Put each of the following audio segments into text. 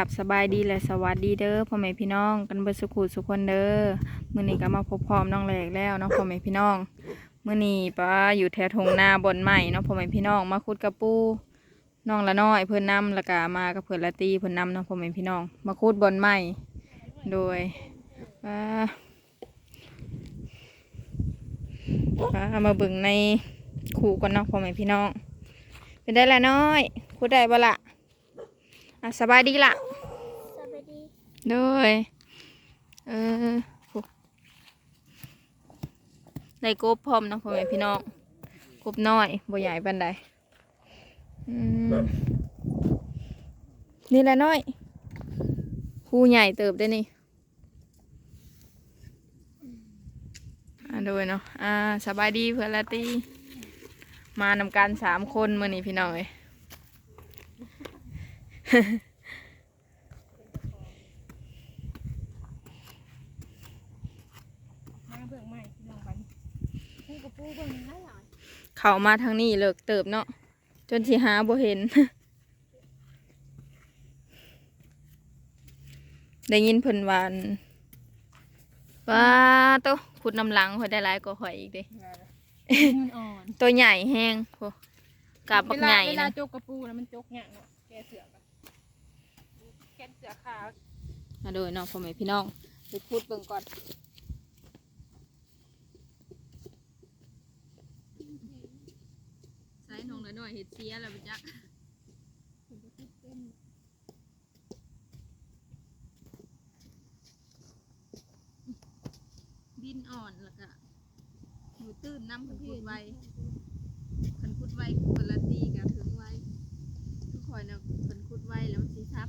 กับสบายดีและสวัสดีเด้อพ่อแม่พี่น้องกันเบิดสุขุสุขคนเด้อมื้อนี้ก็มาพบพร้อมน้องแหลกแล้วเนาะพ่อแม่พี่น้องมื้อนี้ป้าอยู่แถวทงนาบอนใหม่เนาะพ่อแม่พี่น้องมาขุดกระปูน้องละน้อยเพิ่นนำล้วก็มากับเพิ่นละตีเพิ่นนำเนาะพ่อแม่พี่น้อง มาขุดบอนใหม่โดยป้าป้ามาเบิ่งในขู่ก่อนเนาะพ่อแม่พี่น้องเป็นได้ละน้อยขุดได้บ่ละอะสบายดีละ ดีด้วยเออโหได้กบพร้อมเนาะพ่อแม่พี่น้องกบน้อยบ่ใหญ่ปานใดอืมนี่แหละน้อยคูใหญ่เติบได้นี่อ่าโดยเนาะอ่าสบายดีเพื่อนละตีมานำกันสามคนมื่อนี้พี่น้องเอ้ย มาเบิ่งใหม่พี่น้องบัดนปูกับปูเบิ่งหลายหลายเขามาทางนี้เลิกเติบเนาะจนสิหาบ่เห็น ได้ยินเพิ่นวาอันว้าโตะขุดน้ำหลังข่อยได้หลายกว่าข่อยอีกเด้มันอ่อนตัวใหญ่แห้งโหกาบบักใหญ่เวลานะจกกระปูแล้วมันจกเนี่ยเนาะแกเสือกอะแกนเสือขาว มาโดยเนาะพ่อแม่พี่น้องไปพูดเบิ่งก่อน ใส่ทงละหน่อยเฮ็ดเสียแล้วบ่จักดินอ่อนแล้วก็อยู่ตื้นน้ำคันคุดไวคันคุดไวคนละตีกับถึงไวทุกคนเนาะคันคุดไวแล้วมันสิซับ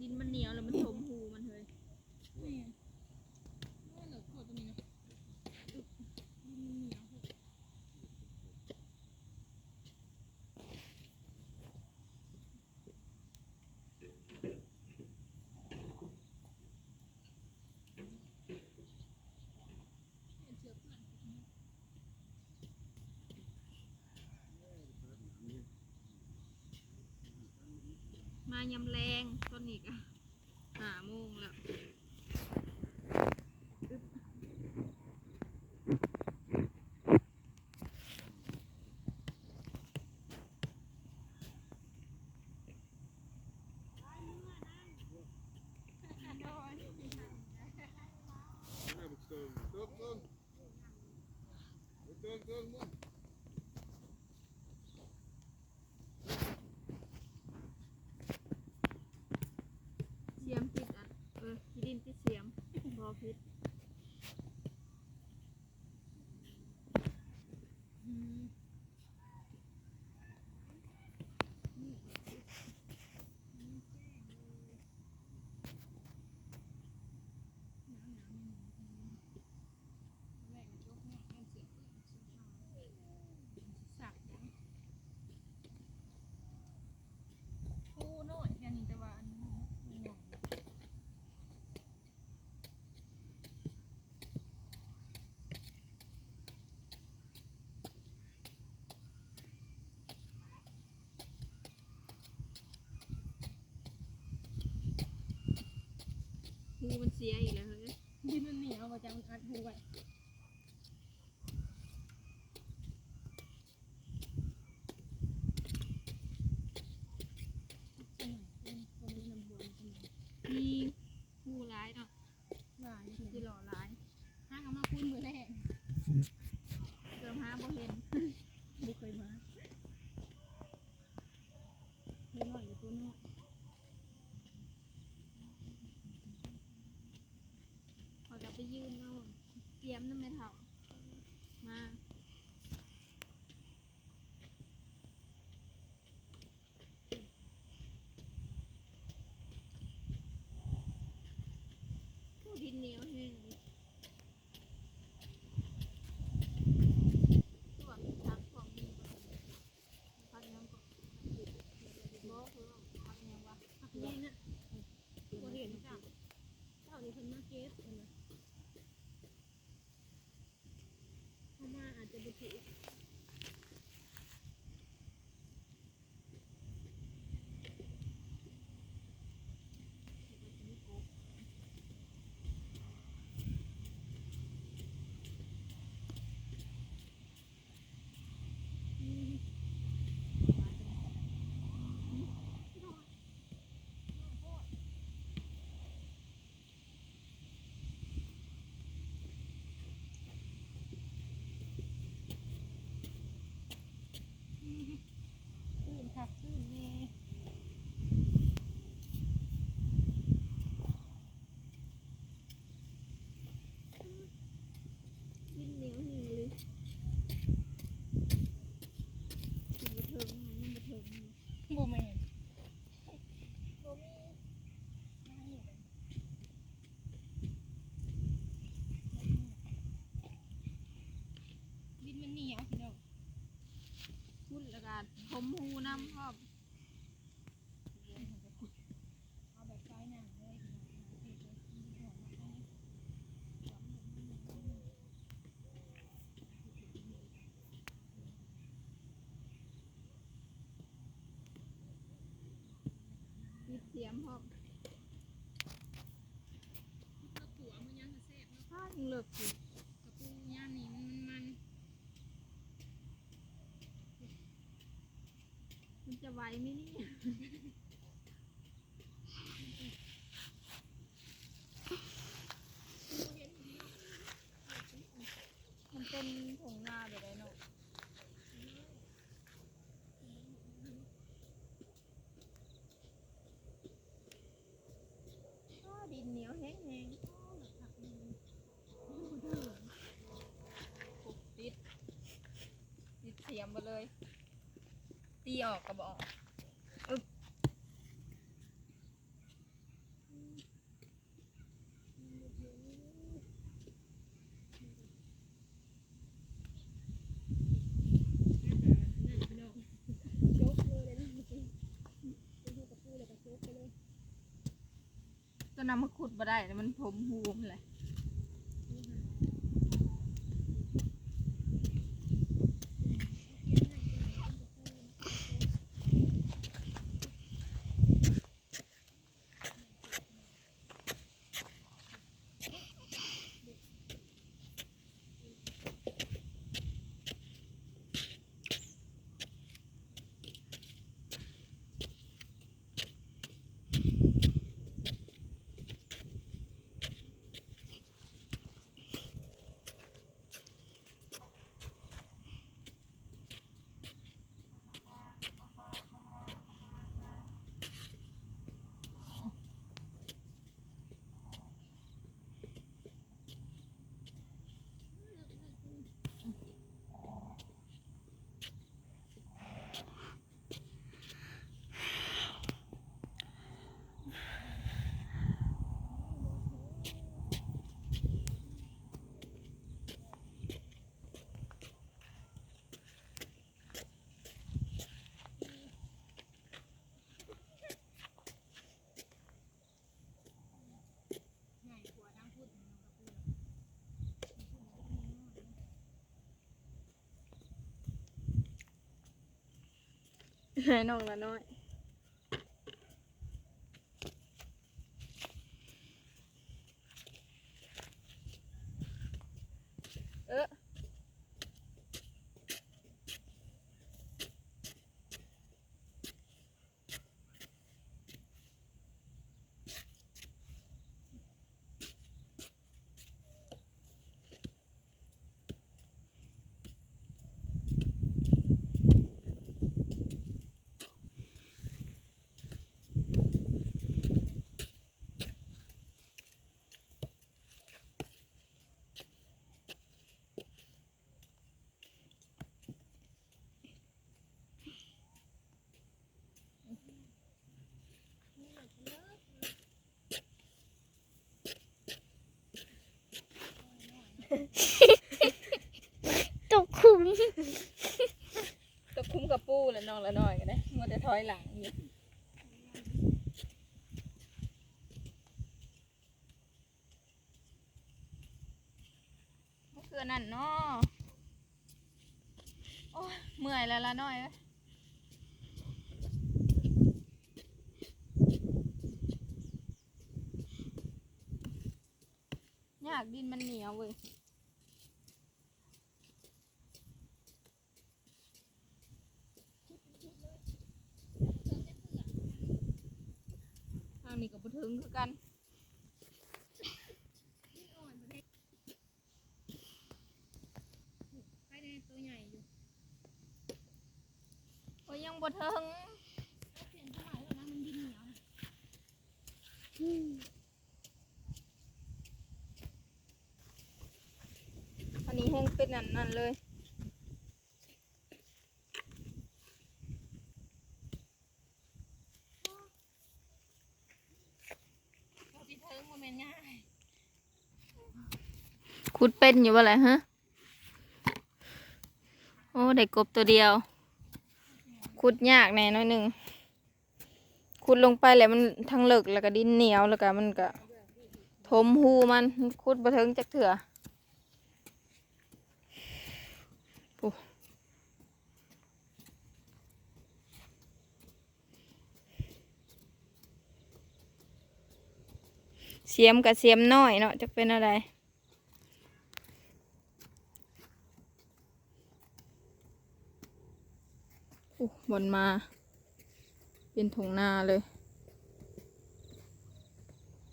ดินมันเหนียวแล้วมันถมหูมันเลยมา ยำแรงต้นนี้ก็ห้าโมงแล้ว เสียมติดอะ เออขี้ดินติดเสียมบอพิษสักยัง ปูน้อย แต่ว่าอันนี้มันใหญ่หูมันเสียอีกแล้วเฮ้ยดินมันเหนียวมาจังอัดหูไว้เป็นคนนี้น้ำบวนเป็น มีหูร้ายเนาะ หลาย ที่หล่อร้าย ห้างเอามาคุ้นมือแรก เติมหาบ่เห็น บุเคยมาตัวน้อยอยู่ตัวน้อย พอกลับไป ยืนเอาเตรียมน้ำไม่เท่ามา องพี่น้องมีเสียมพร้อมกระปัวมันยังแซ่บเนะถ้ายังเลิกอยู่กะปูย่ามนี่มันมัน มันจะ ไหวไหมเนี่ย มันเป็นผงนาแบบไรเนาะอ้อดินเหนียวแห้งๆอ้อแบบผักดินดูเดือด ปุ๊บติดติดเสียมไปเลย ตีออกก็บออกอึ๊บนั่นพี่น้องชกเลยเลยนะเป็นเป็นหัวกระปูแล้วก็ชกไปเลยก็นำมาขุดมาได้แต่มันผมหูมนเลยง่าย ให้น้องละน้อย เออตกคุ้ม ตะคุ้มกับปูแล้วน้ องละน้อยกันนะมัวแต่ถอยหลังอยู่มันคืออันนั่นเนาะโอ้เมื่อยแล้วละน้อยเอ้ยยากดินมันเหนียวเว้ย ทางนี้ก็บ่ถึง คือกันไปได้ตัวใหญ่อยู่โอ้ยยังบ่ถึงเปลี่ยนตัวใหม่แล้วนะมันดินเหนียวนะอันนี้แห้งเป็นอันนั้นเลย ตัวที่เทิงมันเป็นง่าย ขุ ดเป็นอยู่บ่ล่ะฮะ โอ้ได้กบตัวเดียว ขุดยากแน่น้อยหนึ่งขุดลงไปแล้วมันทั้งเลิกแล้วก็ดินเหนียวแล้วก็มันก็ทมหูมันขุดบ่ถึงจักเถื่อปุ๊เสียมกับเสียมน้อยเนาะจะเป็นอะไร คนมา เป็นถงนาเลย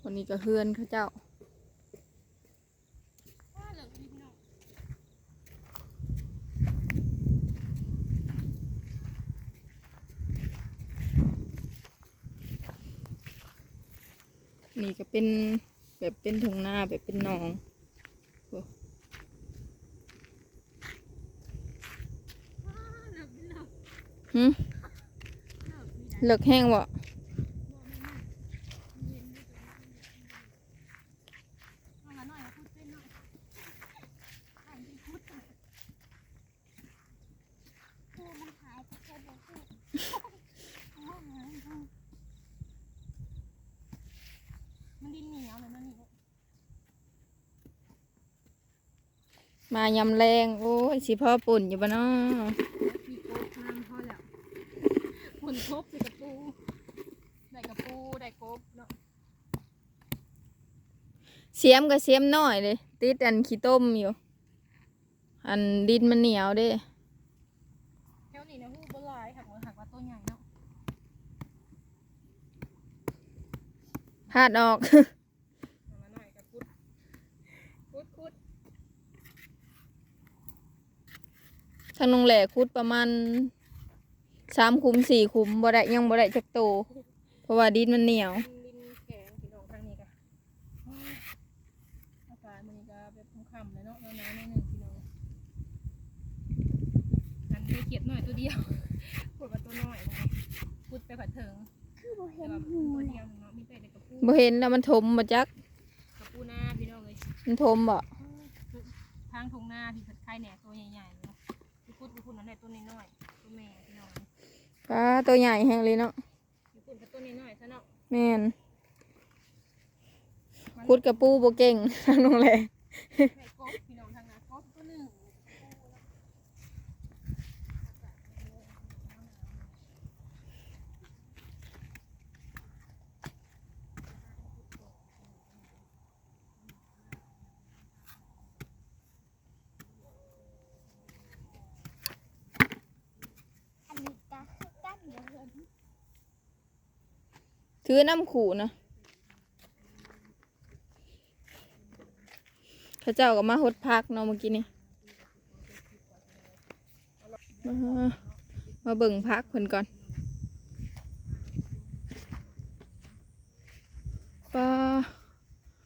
วันนี้ก็เฮือนข้าเจ้านี่ก็เป็นแบบเป็นถงนาแบบเป็นหนองโอ้ ว่าเหลือพี่น้อง หึเหลือพี่ได้เลิกแห้งบ่บ่ไม่น่าเย็นไม่ตัวเอาละหน่อยเอาพูดเป็นหน่อยมันหายไปแค่บอกพูดโอ้ยมันดินเหนียวมายำแรง โอ้ยสิพ่อปุ่นอยู่บ่เนาะ มีโป๊กน้ำพอแล้วค นครบใส่กระปูได้กระปูได้กบเนาะเสียมกับเสียมน้อยเลย ติดอันขี้ต้มอยู่ อันดินมันเหนียวเด้แถวนี้นะฮู้บ่หลายหักว่าหักว่าตัวใหญ่เนาะพาดออก เอามาหน่อยกับพุดพุดพุดทางนงแหล่คุดประมาณ สามคุมสี่คุมบ่ได้ยังบ่ได้จักโต เพราะว่าดินมันเหนียวลินแข็งพี่น้องทางนี้ก็โอ้ยอากาศมันก็แบบค่ำๆเลยเนาะหนาวๆหนิดนึงพี่น้องอันนี้เขียดหน่อยตัวเดียวพูดว่าตัวน้อยนะพุดไปผัดเถิงคือบ่แต่เห็นว่าหูตัวเลยเดียวเนาะมีแต่เด็กกับปูบ่เห็นแล้วมันถมบ่จักกับปูนาพี่น้องเลยมันถมบ่ทางทุ่งนาที่ผัดไข่แหน่ตัวใหญ่ๆเนาะพี่พุดพี่พุดนั่นแหละตัวน้อยๆตัวแม่พี่น้อง ปลาตัวใหญ่แฮงเลยเนาะพี่พุดกับตัวน้อยๆซะเนาะแม่นคุดกับปูบ่เก่งทางนงแหล่แม่กบพี่น้องทางนั้นกบตัวหนึ่ง อันนี้ก็คือกันบ่เห็น ถือน้ำขู่นะเข้าเจ้าก็มาหดพักเนาะเมื่อกี้นี่มามาเบิ่งพักเพิ่นก่อนป้า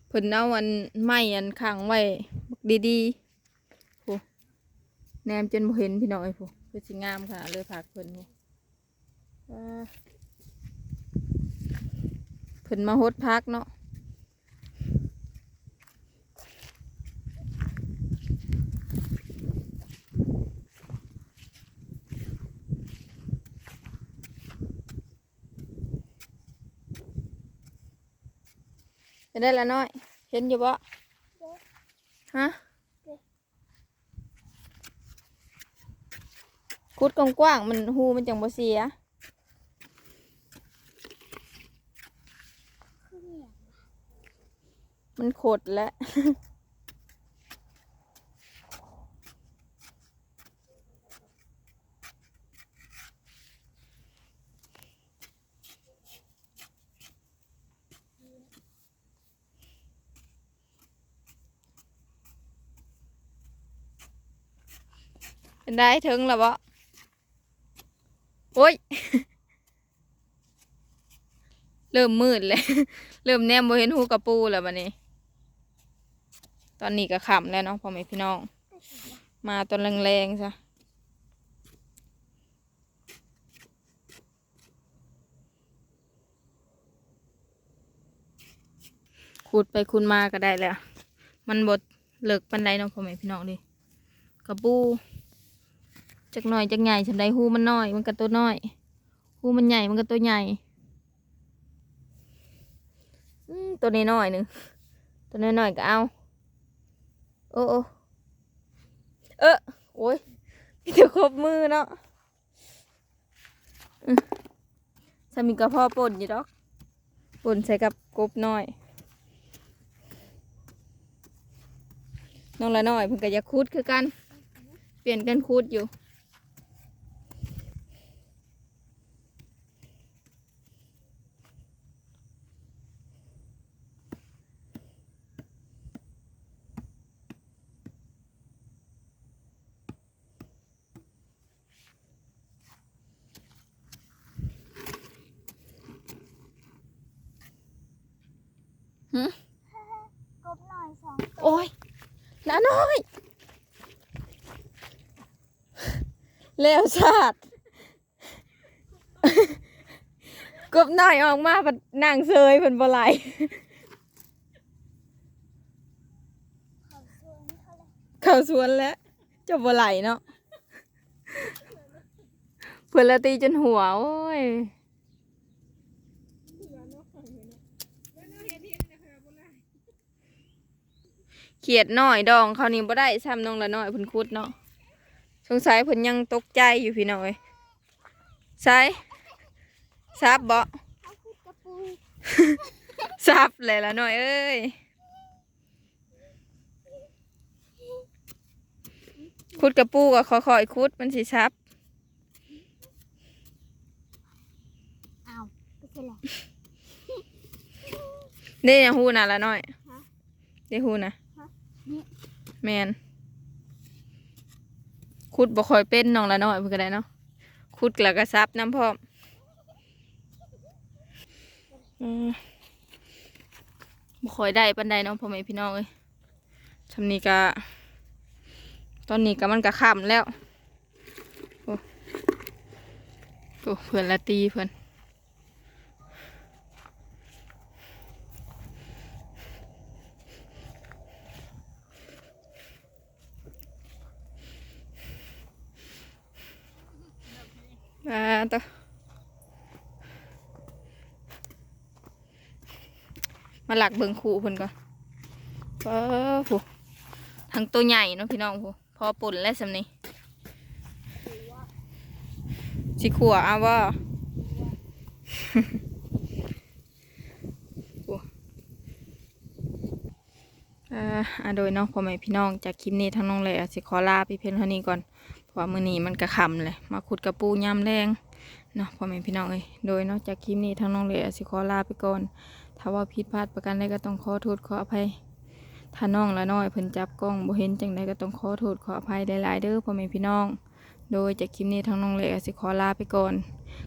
เพิ่นเอาอันไม้อันขังไว้บักดีๆโหแนมจนบ่เห็นพี่น้อยโหคือสิงามค่ะเลยพักเพิ่นโหป้า เพิ่นมาฮดพักเนาะเห็นได้ละน้อย เห็นอยู่บ่ฮะขุดกว้างๆมันหูมันจังบ่เสีย คือเนี่ย มันขดแล้วเป็นได้ถึงแล้วบ่โอ้ย เริ่มมืดเลย เริ่มแนมบ่เห็นหูกระปูแล้วบัดนี้ ตอนนี้ก็ค่ำแล้วเนาะพ่อแม่พี่น้อง มาตอนแรงๆซะขุดไปขุดมาก็ได้แล้ว มันบดเลิกปันไดเนาะพ่อแม่พี่น้องดิกระปูจักหน่อยจักใหญ่ฉันได้หูมันน้อย มันก็ตัวน้อยหูมันใหญ่มันก็ตัวใหญ่ตัวนี้น้อยๆหนึ่งตัวน้อยๆก็เอา อ้โอ้เออโอ้ยมีแต่ครบมือเนาะสามีกระเพาะป่นอยู่ดอกป่นใส่กับกบน้อย น้องละน้อยเพิ่งก็อยาคูดคือกัน เปลี่ยนกันคูดอยู่ กบหน่อยสอง โอ้ย ละน้อย แล้วชาติกบหน้อยออกมาบัดนั่งเซยเพิ่นบ่ไหลเขาชวนเขาเลยเข้าสวนแล้วจะบ่ไหลเนาะเพื่อนละตีจนหัว โอ้ย ขียดน้อยดองเขาวนี่บ่ได้ซ้ำน้องละน้อยเพิ่นคุดเนาะสงสัยเพิ่นยังตกใจอยู่พี่น้อยใช่ซับบ่เขาคือกระปูซับเลยละน้อยเอ้ยคุดกระปูก็ค่อยๆคุดมันสิซับอ้าวก็ใช่แหละนี่ยังหูนะละน้อยฮะได้หูนะฮะนี่ แมนคุดบ่ค่อยเป็นน้องละน้อยเพิ่นก็ได้เนาะคุดแล้วก็ซับน้ำพร้อมบ่ค่อยได้ปานใดเนาะพ่อแม่พี่น้องเอ้ยทำนี้ก็ตอนนี้ก็มันก็ค่ำแล้วโอ้โอ้เพื่อนละตีเพื่อน อ่าต่อมาหลักเบิงขู่เพิ่นก่อนเออผู้ทั้งตัวใหญ่เนาะพี่น้องผู้พอปุ่นแล้วสำนี้สิขัวเอาว่าอ่าอ่าโดยเนาะพ่อแม่พี่น้องจากคลิปนี้ทั้งน้องเลยอาจสิขอลาพี่เพียงเท่านี้ก่อนเพราะว่ามือนี้มันกระคำเลย มาขุดกระปูยามแรง เนาะพ่อแม่พี่น้องเอ้ยโดยนอกจากคลิปนี้ทั้งน้องเลยอาจสิขอลาไปก่อน ถ้าว่าผิดพลาดประการใดก็ต้องขอโทษขออภัย ถ้าน้องละน้อยเพิ่นจับกล้องบ่เห็นจังใดก็ต้องขอโทษขออภัยหลายๆเด้อพ่อแม่พี่น้อง โดยจากคลิปนี้ทั้งน้องเลยอาจสิขอลาไปก่อน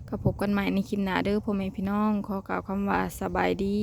ก็พบกันใหม่ในคลิปหน้าเด้อพ่อแม่พี่น้อง ขอกล่าวคำว่าสบายดี